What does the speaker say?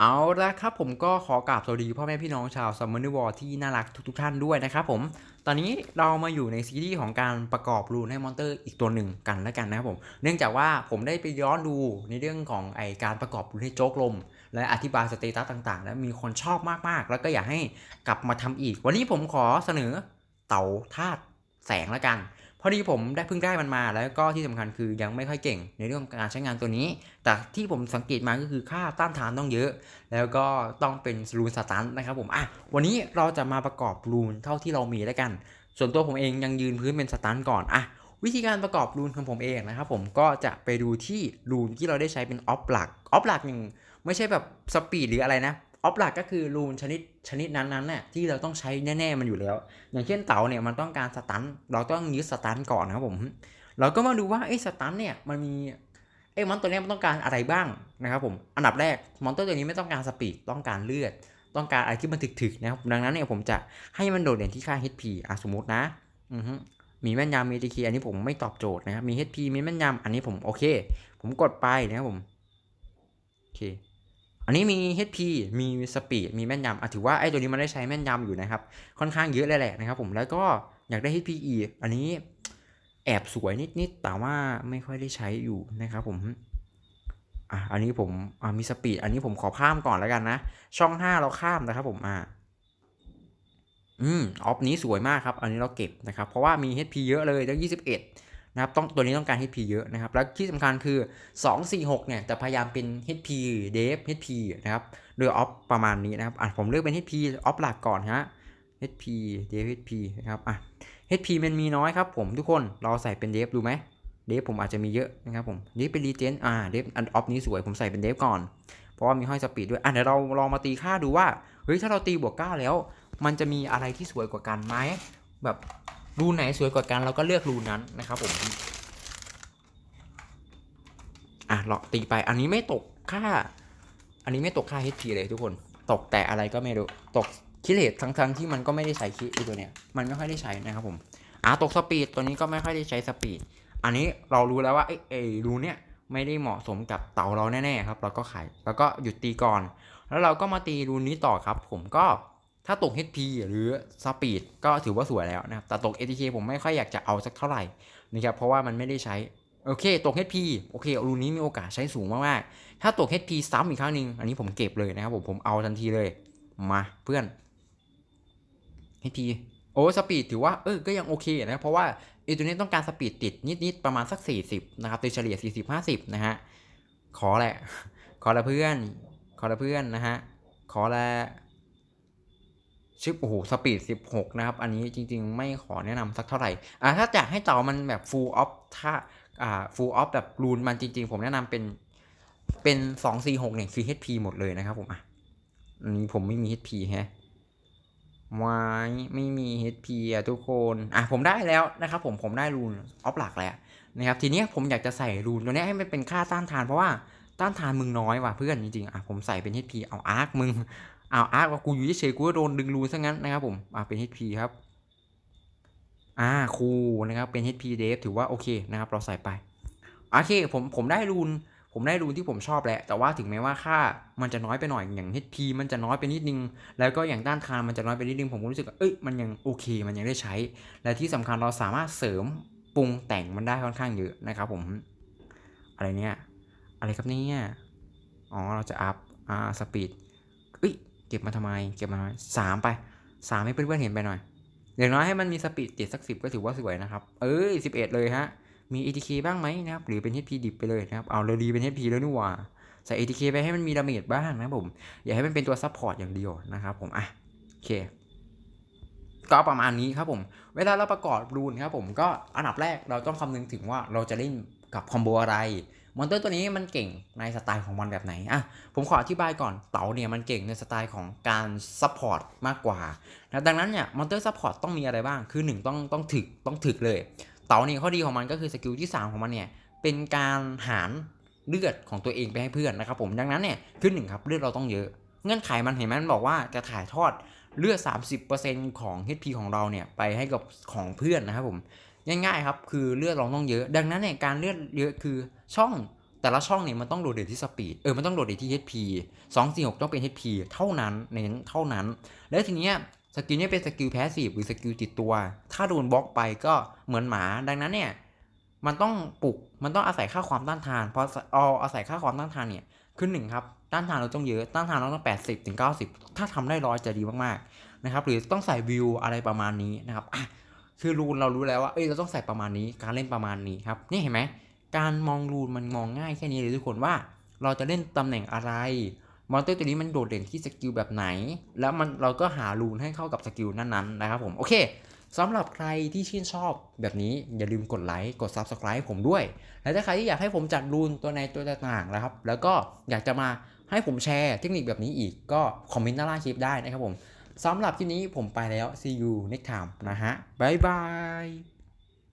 เอาละครับผมก็ขอกราบสวัสดีพ่อแม่พี่น้องชาวซัมเมอร์นิวอร์ที่น่ารักทุกๆท่านด้วยนะครับผม ตอนนี้เรามาอยู่ในซีรีส์ของการประกอบรูนให้มอนเตอร์อีกตัวหนึ่งกันแล้วกันนะครับผม เนื่องจากว่าผมได้ไปย้อนดูในเรื่องของไอการประกอบรูนให้โจ๊กลม และอธิบายสเตตัสต่างๆ แล้วมีคนชอบมากๆ แล้วก็อยากให้กลับมาทำอีก วันนี้ผมขอเสนอเต่าธาตุแสงแล้วกัน พอดีผมได้เพิ่งได้มันมา แล้วก็ที่สำคัญคือยังไม่ค่อยเก่งในเรื่องการใช้งานตัวนี้ แต่ที่ผมสังเกตมาก็คือค่าต้านทานต้องเยอะ แล้วก็ต้องเป็นรูนสตันนะครับผมอะวันนี้เราจะมาประกอบรูนเท่าที่เรามีแล้วกัน ส่วนตัวผมเองยังยืนพื้นเป็นสตันก่อนอะวิธีการประกอบรูนของผมเองนะครับผมก็จะไปดูที่รูนที่เราได้ใช้เป็นออฟหลักออฟหลักอย่งไม่ใช่แบบสปีดหรืออะไรนะ ออฟหลักก็คือรูนชนิดชนิดนั้นๆน่ะที่เราต้องใช้แน่ๆมันอยู่แล้ว อย่างเช่นเต๋าเนี่ยมันต้องการสตันเราต้องยึดสตันก่อนนะครับผม เราก็มาดูว่าไอ้สตันเนี่ยมันมีไอ้มอนตัวนี้มันต้องการอะไรบ้างนะครับผมอันดับแรกมอนเตอร์ตัวนี้ไม่ต้องการสปีดต้องการเลือด ต้องการอะไรที่มันถึกๆนะครับดังนั้นเนี่ยผมจะให้มันโดดเด่นที่ค่า HP อะสมมตินะอือฮึมีแม่นยำมี TK อันนี้ผมไม่ตอบโจทย์นะครับมี HP มีแม่นยำอันนี้ผมโอเค ผมกดไปนะครับผมโอเค อันนี้มี HP มีสปีด มีแม่นยำอะถือว่าไอ้ตัวนี้มันได้ใช้แม่นยำอยู่นะครับ ค่อนข้างเยอะเลยแหละนะครับผม แล้วก็อยากได้ HP อีกอันนี้แอบสวยนิดๆ แต่ว่าไม่ค่อยได้ใช้อยู่นะครับผม อะ อันนี้ผมอะมีสปีด อันนี้ผมขอข้ามก่อนแล้วกันนะ ช่อง 5 เราข้ามนะครับผมอะอืม ออฟนี้สวยมากครับ อันนี้เราเก็บนะครับ เพราะว่ามี HP เยอะเลยตั้ง21 นะครับต้องตัวนี้ต้องการ HP เยอะนะครับ แล้วที่สำคัญคือ 246 เนี่ยจะพยายามเป็น HP Dev HP นะครับโดยออฟประมาณนี้นะครับอะผมเลือกเป็น HP ออฟหลักก่อนฮะ HP Dev HP นะครับอะ HP มันมีน้อยครับผมทุกคนเราใส่เป็น Dev ดูไหม Dev ผมอาจจะมีเยอะนะครับผม Dev เป็น Regen อ่า Dev อันออฟนี้สวยผมใส่เป็น Dev ก่อน เพราะว่ามีห้อยสปีดด้วยอะเดี๋ยวเราลองมาตีค่าดูว่าเฮ้ยถ้าเราตีบวก 9 แล้ว มันจะมีอะไรที่สวยกว่ากันไหมแบบ รูไหนสวยกว่ากันเราก็เลือกรูนั้นนะครับผมอะเราตีไปอันนี้ไม่ตกค่า อันนี้ไม่ตกค่า HP เลยทุกคน ตกแต่อะไรก็ไม่รู้ ตกคิเลตทั้งๆที่มันก็ไม่ได้ใช้คิไอตัวเนี้ยมันไม่ค่อยได้ใช้นะครับผมอะตกสปีดตัวนี้ก็ไม่ค่อยได้ใช้สปีดอันนี้เรารู้แล้วว่าไอ้ไอ้รูเนี้ยไม่ได้เหมาะสมกับเต่าเราแน่ๆครับ เราก็ขายแล้วก็หยุดตีก่อน แล้วเราก็มาตีรูนี้ต่อครับ ผมก็ ถ้าตก HP หรือสปีดก็ถือว่าสวยแล้วนะครับ แต่ตก ATK ผมไม่ค่อยอยากจะเอาสักเท่าไหร่นะครับ เพราะว่ามันไม่ได้ใช้ โอเค ตก HP โอเค รูนี้มีโอกาสใช้สูงมากๆ ถ้าตก HP ซ้ำอีกครั้งหนึ่งอันนี้ผมเก็บเลยนะครับผม ผมเอาทันทีเลย มาเพื่อน HP โอ้สปีดถือว่าเออก็ยังโอเคนะ เพราะว่าไอตัวนี้ต้องการสปีดติดนิดๆ ประมาณสัก 40 นะครับ โดยเฉลี่ย 40-50 นะฮะ ขอแหละ ขอละเพื่อน ขอละเพื่อนนะฮะ ขอละ ชิปโอ้โหสปีด 16 นะครับ อันนี้จริง ๆ ไม่ขอแนะนำสักเท่าไหร่อ่าถ้าอยากให้เต่ามันแบบ full off ถ้าอ่า full off แบบรูนมันจริง ๆ ผมแนะนำเป็นเป็น 246เนี่ยคือ HP หมดเลยนะครับผมอะอันนี้ผมไม่มี HP แฮะวายไม่มี HP อะทุกคนอะผมได้แล้วนะครับผมผมได้รูนออฟหลักแล้วนะครับทีนี้ผมอยากจะใส่รูนตัวนี้ให้มันเป็นค่าต้านทานเพราะว่า ต้านทานมึงน้อยว่ะเพื่อนจริงๆอะผมใส่เป็น HP เอาอาร์คมึงเอาอาร์คว่ากูอยู่เฉยกูก็โดนดึงรูนซะงั้นนะครับผมอะเป็น HP ครับอ่าคูนะครับเป็น HP Dev ถือว่าโอเคนะครับเราใส่ไปโอเคผมผมได้รูนผมได้รูนที่ผมชอบแหละ แต่ว่าถึงแม้ว่าค่ามันจะน้อยไปหน่อยอย่าง HP มันจะน้อยไปนิดนึง แล้วก็อย่างต้านทานมันจะน้อยไปนิดนึง ผมก็รู้สึกว่าเอ้ยมันยังโอเค มันยังได้ใช้ และที่สำคัญเราสามารถเสริมปรุงแต่งมันได้ค่อนข้างเยอะนะครับผมอะไรเนี่ย อะไรครับเนี่ยอ๋อ เราจะอัพอ่าสปีดเอ้ยเก็บมาทำไม เก็บมาสามไปสามให้เพื่อนๆเห็นไปหน่อย อย่างน้อยให้มันมีสปีดติดสักสิบก็ถือว่าสวยนะครับ เอ้ยสิบเอ็ดเลยฮะ มี ATK บ้างไหมนะครับ หรือเป็น HP ดิบไปเลยนะครับ เอาเลยดีเป็น HP แล้วนี่หว่า ใส่ ATK ไปให้มันมีดาเมจบ้างนะผม อย่าให้มันเป็นตัวซัพพอร์ตอย่างเดียวนะครับผมอะโอเคก็ประมาณนี้ครับผม เวลาเราประกอบรูนครับผมก็อันดับแรกเราต้องคำนึงถึงว่าเราจะเล่นกับคอมโบอะไร มอนเตอร์ตัวนี้มันเก่งในสไตล์ของมันแบบไหนอะผมขออธิบายก่อนเต๋าเนี่ยมันเก่งในสไตล์ของการซัพพอร์ตมากกว่านะดังนั้นเนี่ยมอนเตอร์ซัพพอร์ตต้องมีอะไรบ้างคือหนึ่งต้องต้องถึกต้องถึกเลย เต๋าเนี่ยข้อดีของมันก็คือสกิลที่ 3 ของมันเนี่ยเป็นการหารเลือดของตัวเองไปให้เพื่อนนะครับผมดังนั้นเนี่ยคือหนึ่งครับเลือดเราต้องเยอะ เงื่อนไขมันเห็นไหมมันบอกว่าจะถ่ายทอดเลือด 30%ของ HP ของเราเนี่ยไปให้กับของเพื่อนนะครับผม ง่ายๆครับคือเลือดเราต้องเยอะ ดังนั้นเนี่ยการเลือดเยอะคือช่องแต่ละช่องเนี่ยมันต้องโดดเด่นที่สปีดเออมันต้องโดดเด่นที่ HP 246 ต้องเป็น HP เท่านั้นเน้นเท่านั้น แล้วทีเนี้ยสกิลเนี่ยเป็นสกิลแพสซีฟหรือสกิลติดตัว ถ้าโดนบล็อกไปก็เหมือนหมา ดังนั้นเนี่ยมันต้องปลุกมันต้องอาศัยค่าความต้านทานพอเอาอาศัยค่าความต้านทานเนี่ยขึ้นหนึ่งครับต้านทานเราต้องเยอะต้านทานเราต้อง80ถึง90 ถ้าทำได้ร้อยจะดีมากๆนะครับหรือต้องใส่วิวอะไรประมาณนี้นะครับ คือรูนเรารู้แล้วว่า เอ้ย เราต้องใส่ประมาณนี้ การเล่นประมาณนี้ครับ นี่เห็นไหม การมองรูนมันมองง่ายแค่นี้เลยทุกคนว่า เราจะเล่นตำแหน่งอะไร มอนเตอร์ตัวนี้มันโดดเด่นที่สกิลแบบไหน แล้วมันเราก็หารูนให้เข้ากับสกิลนั้นๆ นะครับผม โอเคสำหรับใครที่ชื่นชอบแบบนี้อย่าลืมกดไลค์ กด Subscribe ผมด้วย และถ้าใครที่อยากให้ผมจัดรูนตัวในตัวต่างๆนะครับ แล้วก็อยากจะมาให้ผมแชร์เทคนิคแบบนี้อีกก็คอมเมนต์ด้านล่างคลิปได้นะครับผม สำหรับคลิปนี้ผมไปแล้ว see you next time นะฮะบ๊ายบาย